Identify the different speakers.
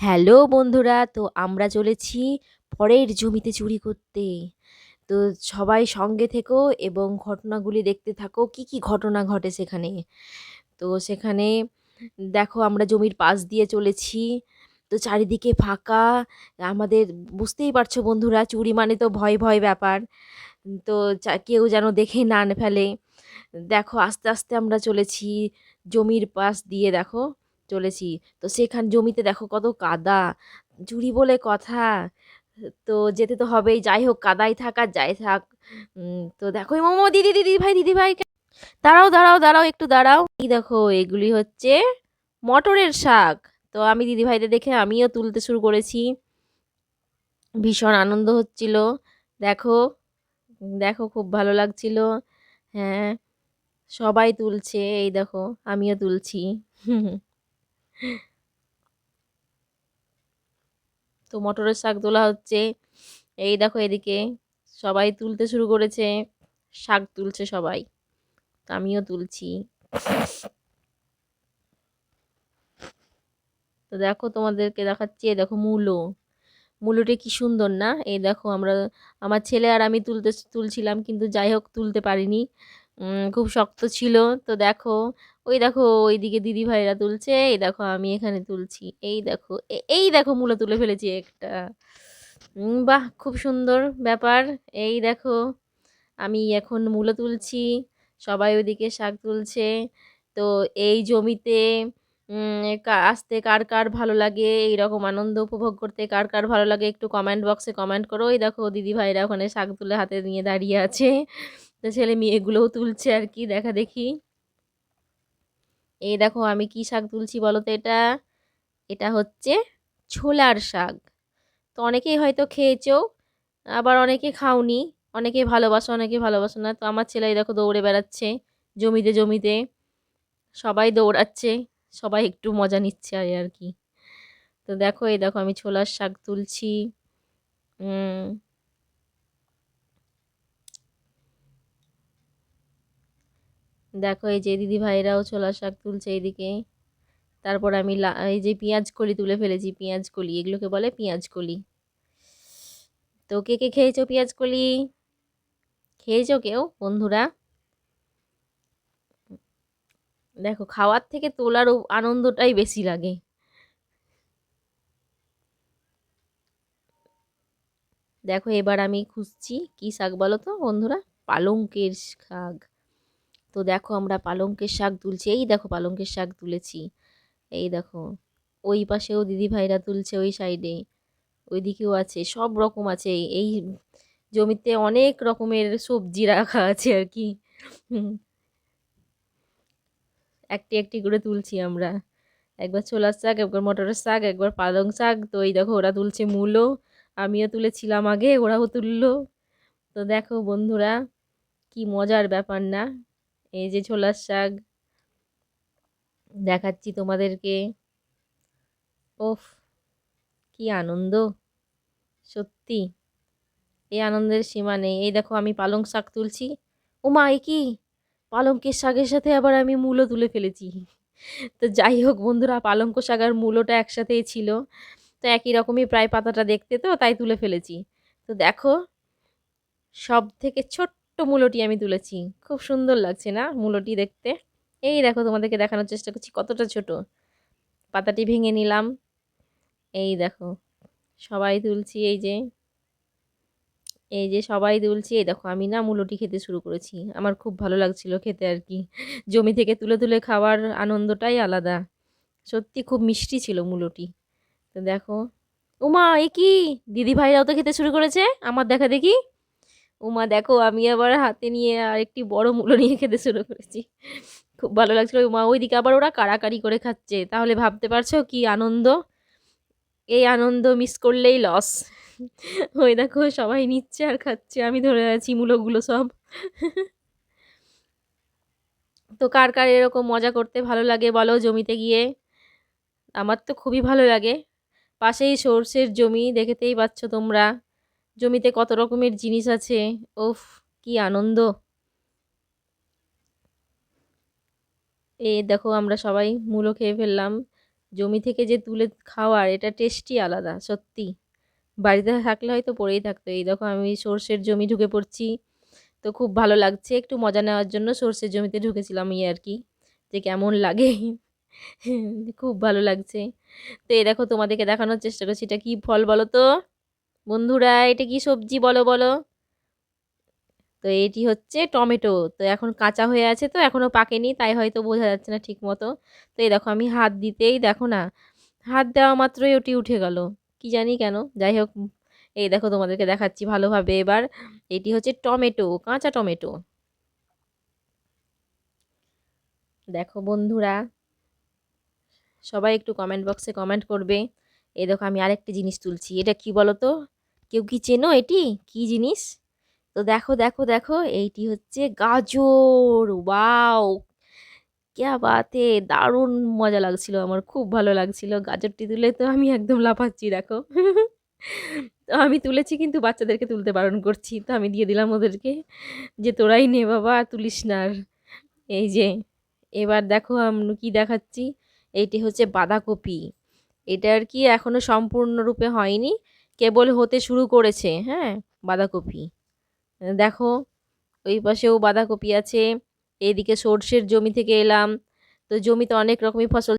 Speaker 1: Hello বন্ধুরা, তো আমরা চলেছি পরের জমিতে চুরি করতে। তো সবাই সঙ্গে থেকো এবং ঘটনাগুলি দেখতে থাকো, কি কি ঘটনা ঘটে সেখানে। তো সেখানে দেখো আমরা জমির পাশ দিয়ে চলেছি, তো চারিদিকে ফাঁকা। আমাদের বুঝতেই পারছ বন্ধুরা, চুরি মানে তো ভয় ভয় ব্যাপার। তো কেউ যেন দেখে না ফেলে। দেখো আস্তে আস্তে আমরা চলেছি জমির পাশ দিয়ে, দেখো। চলেছি। তো সেখান জমিতে দেখো কত কাদা, চুরি বলে কথা। তো যেতে তো হবেই, যাই হোক কাদাই থাক আর যাই থাক। তো দেখো মোমো, দিদি দিদি ভাই দিদি ভাই দাঁড়াও দাঁড়াও দাঁড়াও একটু দাঁড়াও। এই দেখো এগুলি হচ্ছে মটরের শাক। তো আমি দিদি ভাইদের দেখে আমিও তুলতে শুরু করেছি। ভীষণ আনন্দ হচ্ছিল। দেখো দেখো খুব ভালো লাগছিল। হ্যাঁ সবাই তুলছে। এই দেখো আমিও তুলছি। তো মটরের শাক তোলা হচ্ছে। এই দেখো এদিকে সবাই তুলতে শুরু করেছে, শাক তুলছে সবাই। আমিও তুলছি। তো দেখো তোমাদেরকে দেখাচ্ছি, এই দেখো মূলো। মূলোটা কি সুন্দর না? এই দেখো আমরা, আমার ছেলে আর আমি তুলতে, তুলছিলাম কিন্তু যাই হোক তুলতে পারিনি। খুব শক্ত ছিল। তো দেখো ওই দেখো, ওইদিকে দিদি ভাইরা তুলছে, এই দেখো আমি এখানে তুলছি, এই দেখো এই দেখো মূলো তুলে ফেলেছি একটা। বাহ, খুব সুন্দর ব্যাপার, এই দেখো, আমি এখন মূলো তুলছি, সবাই ওইদিকে শাক তুলছে, তো এই জমিতে আসতে কার কার ভালো লাগে এই রকম আনন্দ উপভোগ করতে কার কার ভালো লাগে, একটু কমেন্ট বক্সে কমেন্ট করো ওই দেখো দিদি ভাইরা ওখানে শাক তুলে হাতে নিয়ে দাঁড়িয়ে আছে, তো ছেলে মেয়েগুলোও তুলছে আর কি, দেখা দেখি। এই দেখো আমি কি শাক তুলছি বলো তো এটা? এটা হচ্ছে ছোলার শাক। তো অনেকেই হয়তো খেয়েছো, আবার অনেকে খাওনি, অনেকে ভালোবাসো অনেকে ভালোবাসো না। তো আমার ছেলে দেখো দৌড়ে বেড়াচ্ছে, জমিতে জমিতে। সবাই দৌড়াচ্ছে, সবাই একটু মজা নিচ্ছে আর কি। তো দেখো এই দেখো আমি ছোলার শাক তুলছি। দেখো এই যে দিদি ভাইরাও ছোলার শাক তুলছে এইদিকে। তারপর আমি এই যে পেঁয়াজ কলি তুলে ফেলেছি, পেঁয়াজ কলি, এগুলোকে বলে পেঁয়াজ কলি। তো কে কে খেয়েছো পেঁয়াজ কলি? খেয়েছো কেউ, বন্ধুরা? দেখো, খাওয়ার থেকে তোলার আনন্দটাই বেশি লাগে। দেখো, এবার আমি খুঁজছি কি শাক বলো তো বন্ধুরা? পালঙ্কের শাক। তো দেখো আমরা পালংকের শাক তুলছি। এই দেখো পালংকের শাক তুলেছি। এই দেখো, ওই পাশেও দিদি ভাইরা তুলছে ওই সাইডে ওইদিকেও আছে, সব রকম আছে। এই জমিতে অনেক রকমের সবজি রাখা আছে আর কি। একটি একটি করে তুলছি আমরা। একবার ছোলার শাক, একবার মটরের শাক, একবার পালং শাক। তো এই দেখো, ওরা তুলছে মূলো। আমিও তুলেছিলাম আগে, ওরাও তুললো। তো দেখো বন্ধুরা, কি মজার ব্যাপার না? এই যে ছোলার শাক, দেখাচ্ছি তোমাদেরকে। ওফ, কি আনন্দ, সত্যি। এই আনন্দের সীমা নেই। এই দেখো আমি পালং শাক তুলছি। ও মা এ কি? পালংকের শাকের সাথে আবার আমি মূলো তুলে ফেলেছি। তো যাই হোক বন্ধুরা পালঙ্ক শাক আর মূলোটা একসাথেই ছিল। তো একই রকমই প্রায় পাতাটা দেখতে তো, তাই তুলে ফেলেছি। তো দেখো সব থেকে ছোট্ট মূলোটি আমি তুলেছি। খুব সুন্দর লাগছে না মূলোটি দেখতে? এই দেখো, তোমাদেরকে দেখানোর চেষ্টা করছি কতটা ছোট। পাতাটি ভেঙে নিলাম। এই দেখো, সবাই তুলছি এই যে। এই যে সবাই তুলছি, এই দেখো, আমি না মূলোটি খেতে শুরু করেছি। আমার খুব ভালো লাগছিল খেতে আর কি। জমি থেকে তুলে তুলে খাওয়ার আনন্দটাই আলাদা। সত্যি খুব মিষ্টি ছিল মূলোটি। তো দেখো, উমা, এ কি? দিদি ভাইরাও তো খেতে শুরু করেছে? আমার দেখা দেখি উমা, দেখো, আমি আবার হাতে নিয়ে আর একটি বড় মূলো নিয়ে খেতে শুরু করেছি। খুব ভালো লাগছিল। উমা, ওইদিকে আবার ওরা কাড়াকাড়ি করে খাচ্ছে। তাহলে ভাবতে পারছ কি আনন্দ? এই আনন্দ মিস করলেই লস ওই দেখো, সবাই নিচ্ছে আর খাচ্ছে। আমি ধরে আছি মূলোগুলো সব। তো কার কার এরকম মজা করতে ভালো লাগে বলো জমিতে গিয়ে? আমার তো খুবই ভালো লাগে। পাশেই সর্ষের জমি, দেখতেই পাচ্ছ তোমরা। জমিতে কত রকমের জিনিস আছে? ওফ কি আনন্দ। এ দেখো, আমরা সবাই মূলো খেয়ে ফেললাম। জমি থেকে যে তুলে খাওয়ার, এটা টেস্টই আলাদা, সত্যি। বাড়িতে থাকলে হয়তো পড়েই থাকতো। এই দেখো, আমি সর্ষের জমি ঢুকে পড়ছি। তো খুব ভালো লাগছে, একটু মজা নেওয়ার জন্য সর্ষের জমিতে ঢুকেছিলাম এই আর কি, যে কেমন লাগে। খুব ভালো লাগছে। তো এই দেখো, তোমাদেরকে দেখানোর চেষ্টা করছি, এটা কী ফল বলো তো? বন্ধুরা, এটা কি সবজি বলো বলো? তো এটি হচ্ছে টমেটো। তো এখন কাঁচা হয়ে আছে তো, এখনও পাকেনি, তাই হয়তো বোঝা যাচ্ছে না ঠিক মতো তো এই দেখো, আমি হাত দিতেই দেখো না, হাত দেওয়া মাত্রই ওটি উঠে গেল। কি জানি কেন, যাই হোক, এই দেখো তোমাদেরকে দেখাচ্ছি ভালোভাবে এবার। এটি হচ্ছে টমেটো, কাঁচা টমেটো। দেখো বন্ধুরা, সবাই একটু কমেন্ট বক্সে কমেন্ট করবে। এই দেখো, আমি আরেকটি জিনিস তুলছি, এটা কি বলো তো কেউ কি চেনো এটি? কি জিনিস? তো দেখো দেখো দেখো, এইটি হচ্ছে গাজর। ওয়াও! ক্যা বাতে! দারুণ মজা লাগছিল আমার, খুব ভালো লাগছিল। গাজরটি তুলে তো আমি একদম লাফাচ্ছি, দেখো। তো আমি তুলেছি কিন্তু বাচ্চাদেরকে তুলতে বারণ করছি, তো আমি দিয়ে দিলাম ওদেরকে যে তোরাই নে বাবা তুলিস না আর। এই যে, এবার দেখো আমি কি দেখাচ্ছি। এইটি হচ্ছে বাঁধাকপি। এটা আর কি এখনও সম্পূর্ণরূপে হয়নি। কেবল হতে শুরু করেছে হ্যাঁ? বাঁধাকপি। দেখো, ওই পাশেও বাঁধাকপি আছে এদিকে সর্ষের জমি থেকে এলাম। তো জমিতে অনেক রকমই ফসল